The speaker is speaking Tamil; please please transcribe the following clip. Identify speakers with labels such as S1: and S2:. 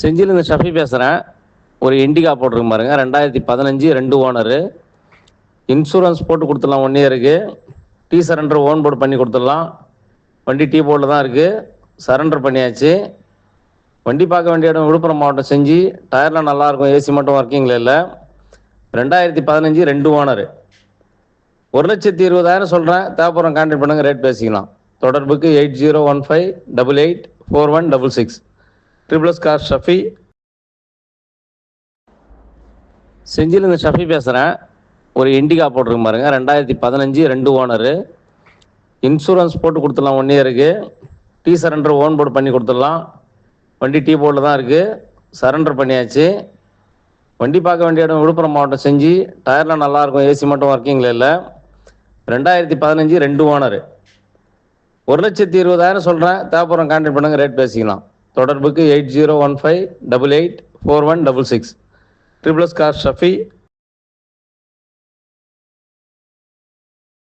S1: செஞ்சிலேருந்து ஷஃபி பேசுகிறேன் ஒரு இண்டிகா போட்டிருக்கு பாருங்க. ரெண்டாயிரத்தி பதினஞ்சு ரெண்டு ஓனரு. இன்சூரன்ஸ் போட்டு கொடுத்துடலாம். ஒன் இயருக்கு டீ சரண்டர் ஓன் போர்டு பண்ணி கொடுத்துடலாம். வண்டி டீ போர்டில் தான் இருக்குது சரண்டர் பண்ணியாச்சு. வண்டி பார்க்க வேண்டிய இடம் விழுப்புரம் மாவட்டம் செஞ்சு. டயர்லாம் நல்லாயிருக்கும் ஏசி மட்டும் ஒர்க்கிங்கில் இல்லை. ரெண்டாயிரத்தி பதினஞ்சு ரெண்டு ஓனரு. ஒரு லட்சத்தி இருபதாயிரம் சொல்கிறேன் தேவைப்படுறோம் கான்டாக்ட் பண்ணுங்க. ரேட் பேசிக்கலாம். தொடர்புக்கு eight zero one five double eight four one double six. Triple S car Shafi செஞ்சிலேருந்து Shafi பேசுகிறேன் ஒரு இண்டிகா போட்டிருக்கு பாருங்க. ரெண்டாயிரத்தி பதினஞ்சு ரெண்டு ஓனரு இன்சூரன்ஸ் போட்டு கொடுத்துடலாம். ஒன் இயருக்கு டீ சரண்டர் ஓன் போர்டு பண்ணி கொடுத்துடலாம். வண்டி டீ போர்டில் தான் இருக்குது சரண்டர் பண்ணியாச்சு. வண்டி பார்க்க வேண்டிய இடம் விழுப்புரம் மாவட்டம் செஞ்சு. டயர்லாம் நல்லாயிருக்கும் ஏசி மட்டும் ஒர்க்கிங்கில் இல்லை. ரெண்டாயிரத்தி பதினஞ்சு ரெண்டு ஓனரு ஒரு லட்சத்தி இருபதாயிரம் சொல்கிறேன் தேவைப்படுறோம் கான்டாக்ட் பண்ணுங்க. ரேட் பேசிக்கலாம். தொடர்புக்கு eight zero one five double eight four one double six. Triple S car Shafi